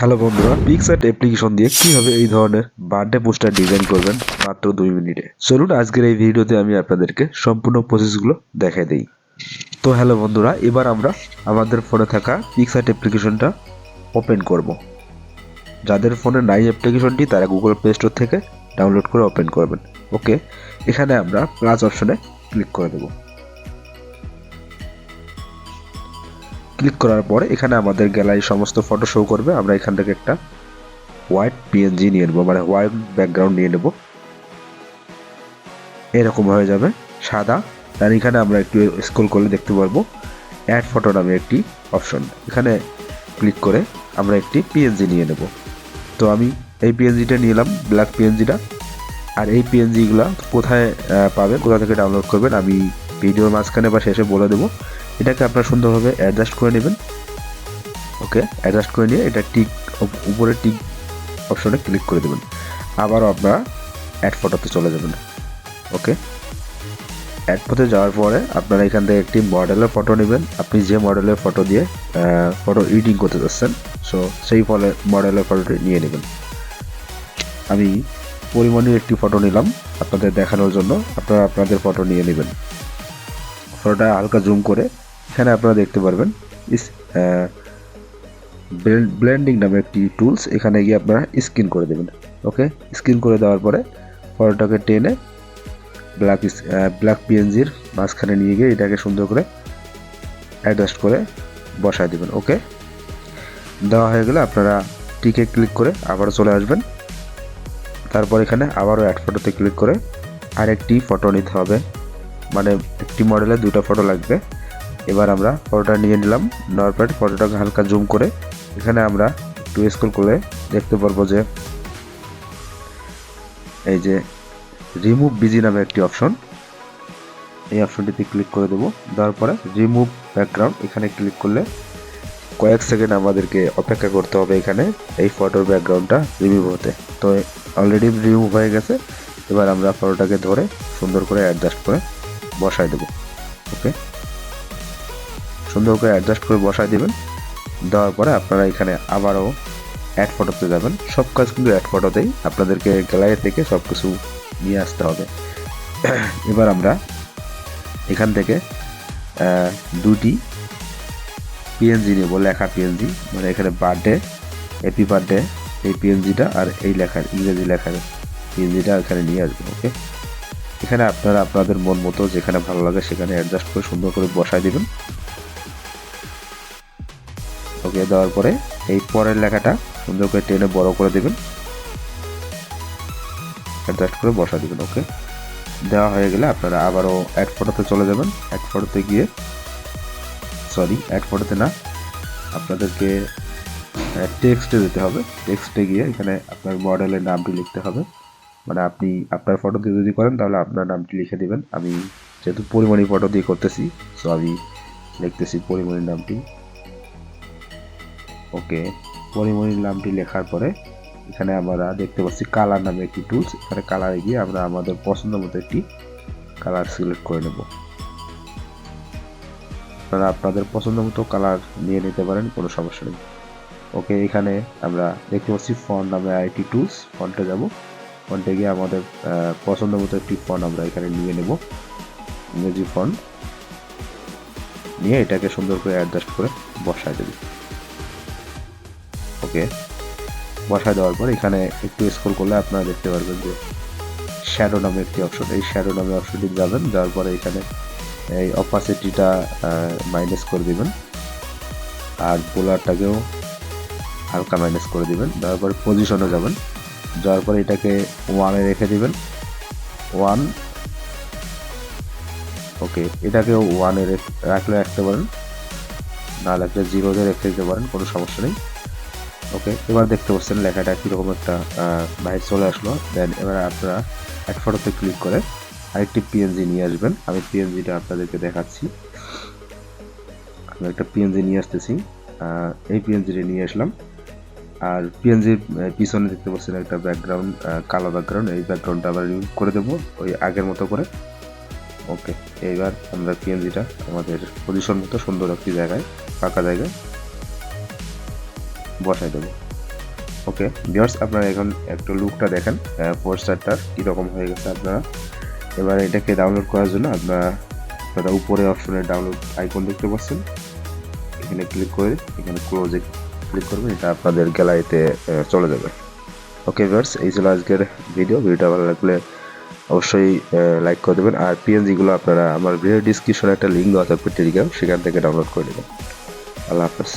Hello বন্ধুরা PicsArt application দিয়ে কীভাবে এই ধরনের বার্থডে পোস্টার ডিজাইন করবেন মাত্র দুই মিনিটে? চলুন, আজকের এই ভিডিওতে আমি আপনাদেরকে সম্পূর্ণ প্রসেসগুলো দেখাই দিই। তো হ্যালো বন্ধুরা, এবার আমরা আমাদের ফোনে থাকা পিক্সার্ট অ্যাপ্লিকেশনটা ওপেন করব। যাদের ফোনে নাই অ্যাপ্লিকেশনটি তারা গুগল প্লে স্টোর থেকে ডাউনলোড করে ওপেন করবেন। ওকে এখানে আমরা প্লাস অপশনে ক্লিক করে দেবো। ক্লিক করার পরে এখানে আমাদের গ্যালারির সমস্ত ফটো শো করবে। আমরা এখান থেকে একটা হোয়াইট পিএনজি নিয়ে নেব মানে হোয়াইট ব্যাকগ্রাউন্ড নিয়ে নেব। এরকম হয়ে যাবে, সাদা। আর এখানে আমরা একটু স্ক্রল করলে দেখতে পারব। অ্যাড ফটো নামে একটি অপশন এখানে ক্লিক করে আমরা একটি পিএনজি নিয়ে নেব। তো আমি এই পিএনজিটা নিলাম ব্ল্যাক পিএনজিটা আর এই পিএনজিগুলো কোথায় পাবেন, কোথা থেকে ডাউনলোড করবেন, আমি ভিডিওর মাঝখানে বা শেষে বলে দেবো। এটাকে আপনারা সুন্দরভাবে অ্যাডজাস্ট করে নেবেন। ওকে অ্যাডজাস্ট করে নিয়ে এটা টিক উপরে টিক অপশনে ক্লিক করে দেবেন। আবারও আপনারা অ্যাড ফটোতে চলে যাবেন। ওকে অ্যাড ফটোতে যাওয়ার পরে আপনারা এখান থেকে একটি মডেলের ফটো নেবেন। আপনি যে মডেলের ফটো দিয়ে ফটো এডিটিং করতে যাচ্ছেন সো সেই ফলে মডেলের ফটোটি নিয়ে নেবেন। আমি পরিমাণের একটি ফটো নিলাম আপনাদের দেখানোর জন্য। আপনারা আপনাদের ফটো নিয়ে নেবেন। ফটোটা হালকা জুম করে এখানে আপনারা দেখতে পারবেন। ইস ব্লেন্ডিং নামে একটি টুলস এখানে গিয়ে আপনারা স্ক্রিন করে দেবেন, ওকে? স্ক্রিন করে দেওয়ার পরে ফটোটাকে টেনে ব্ল্যাক ব্ল্যাক পিএনজির মাঝখানে নিয়ে গিয়ে এটাকে সুন্দর করে অ্যাডজাস্ট করে বসায় দেবেন, ওকে? দেওয়া হয়ে গেলে আপনারা টিকে ক্লিক করে আবারও চলে আসবেন। তারপর এখানে আবারও অ্যাড ফটোতে ক্লিক করে আরেকটি ফটো নিতে হবে। মানে একটি মডেলের দুটো ফটো লাগবে। এবার আমরা ফটোটা নিয়ে নিলাম, নেওয়ার পরে ফটোটাকে হালকা জুম করে এখানে আমরা একটু স্কুল করে দেখতে পারব যে এই যে রিমুভ বিজি নামে একটি অপশন এই অপশনটিতে ক্লিক করে দেবো। দেওয়ার পরে রিমুভ ব্যাকগ্রাউন্ড এখানে ক্লিক করলে কয়েক সেকেন্ড আমাদেরকে অপেক্ষা করতে হবে এখানে এই ফটোর ব্যাকগ্রাউন্ডটা রিমুভ হতে। তো অলরেডি রিমুভ হয়ে গেছে, এবার আমরা ফটোটাকে ধরে সুন্দর করে অ্যাডজাস্ট করে বসায় দেবো। ওকে সুন্দর করে অ্যাডজাস্ট করে বসায় দেবেন। দেওয়ার পরে আপনারা এখানে আবারও অ্যাড ফটোতে যাবেন। সব কাজ কিন্তু অ্যাড ফটোতেই আপনাদেরকে গ্যালারি থেকে সব কিছু নিয়ে আসতে হবে। এবার আমরা এখান থেকে দুটি পিএনজি নেব, লেখা পিএনজি মানে এখানে বার্থডে হ্যাপি বার্থডে এই পিএনজিটা আর এই লেখার, ইংরেজি লেখার পিএনজিটা এখানে নিয়ে আসব ওকে এখানে আপনারা আপনাদের মন মতো যেখানে ভালো লাগে সেখানে অ্যাডজাস্ট করে সুন্দর করে বসায় দিবেন। ওকে দেওয়ার পরে এই পরের লেখাটা সুন্দর করে টেনে বড় করে দিবেন। অ্যাডজাস্ট করে বসা দিবেন, ওকে? দেওয়া হয়ে গেলে আপনারা আবারও অ্যাড ফটোতে চলে যাবেন। অ্যাড ফটোতে গিয়ে সরি অ্যাড ফটোতে না, আপনাদেরকে টেক্সটে যেতে হবে। টেক্সটে গিয়ে এখানে আপনার মডেলের নামটি লিখতে হবে। মানে আপনি আপনার ফটো দিয়ে যদি করেন, তাহলে আপনার নামটি লিখে দিবেন। আমি যেহেতু পরিমণি ফটো দিয়ে করতেছি সো আমি লিখতেছি পরিমণির নামটি। ওকে পরিমণির নামটি লেখার পরে এখানে আমরা দেখতে পাচ্ছি কালার নামে একটি টুলস এখানে কালারে গিয়ে আমরা আমাদের পছন্দ মতো একটি কালার সিলেক্ট করে নেব। আপনারা আপনাদের পছন্দ মতো কালার নিয়ে নিতে পারেন, কোনো সমস্যা নেই। ওকে, এখানে আমরা দেখতে পাচ্ছি ফন্ট নামে আইটি টুলস ফন্টে যাব। ফন্টে গিয়ে আমাদের পছন্দ মতো একটি ফন্ট আমরা এখানে নিয়ে নেব। ইংরেজি ফন্ট নিয়ে এটাকে সুন্দর করে অ্যাডজাস্ট করে বসায় দেব। ওকে বসায় দেওয়ার পর এখানে একটু স্ক্রল করলে আপনারা দেখতে পারবেন যে শ্যাডো নামে একটি অপশন এই শ্যাডো নামে অপশনটি যাবেন, যাওয়ার পরে এখানে এই অপাসিটিটা মাইনাস করে দিবেন। আর পোলারটাকেও হালকা মাইনাস করে দিবেন পরে পজিশনে যাবেন। যাওয়ার পরে এটাকে ওয়ানে রেখে দিবেন। ওয়ান ওকে এটাকেও ওয়ানে রাখলে রাখতে পারেন। না রাখলে জিরোতে রেখে দিতে পারেন, কোনো সমস্যা নেই। ওকে এবার দেখতে পাচ্ছেন লেখাটা কীরকম একটা বাইরে চলে আসলো। দেন এবার আপনারা এক ফটোতে ক্লিক করে আরেকটি পিএনজি নিয়ে আসবেন। আমি পিএনজিটা আপনাদেরকে দেখাচ্ছি। আমি একটা পিএনজি নিয়ে আসতেছি। এই পিএনজিটা নিয়ে আসলাম। আর পিএনজির পিছনে দেখতে পাচ্ছেন একটা ব্যাকগ্রাউন্ড কালো ব্যাকগ্রাউন্ড এই ব্যাকগ্রাউন্ডটা আবার রিমুভ করে দেবো ওই আগের মতো করে। ওকে এইবার আমরা পিএনজিটা আমাদের পজিশন মতো সুন্দর একটি জায়গায়, ফাঁকা জায়গায় বসাই দেবো। ওকে ভিউয়ার্স আপনারা এখন একটু লুকটা দেখেন পোস্টারটা কীরকম হয়ে গেছে আপনারা। এবার এটাকে ডাউনলোড করার জন্য আপনারা আপনারা উপরে অপশনে ডাউনলোড আইকন দেখতে পাচ্ছেন। এখানে ক্লিক করে, এখানে ক্লোজে ক্লিক করবেন, এটা আপনাদের গ্যালারিতে চলে যাবে। ওকে ভিউয়ার্স এই ছিল আজকের ভিডিও ভিডিওটা ভালো লাগলে অবশ্যই লাইক করে দেবেন। আর পিএনজিগুলো আপনারা আমার ভিডিও ডিসক্রিপশনে একটা লিঙ্ক দেওয়া থাকবে টেলিগ্রাম সেখান থেকে ডাউনলোড করে নেবেন। আল্লাহ হাফেজ।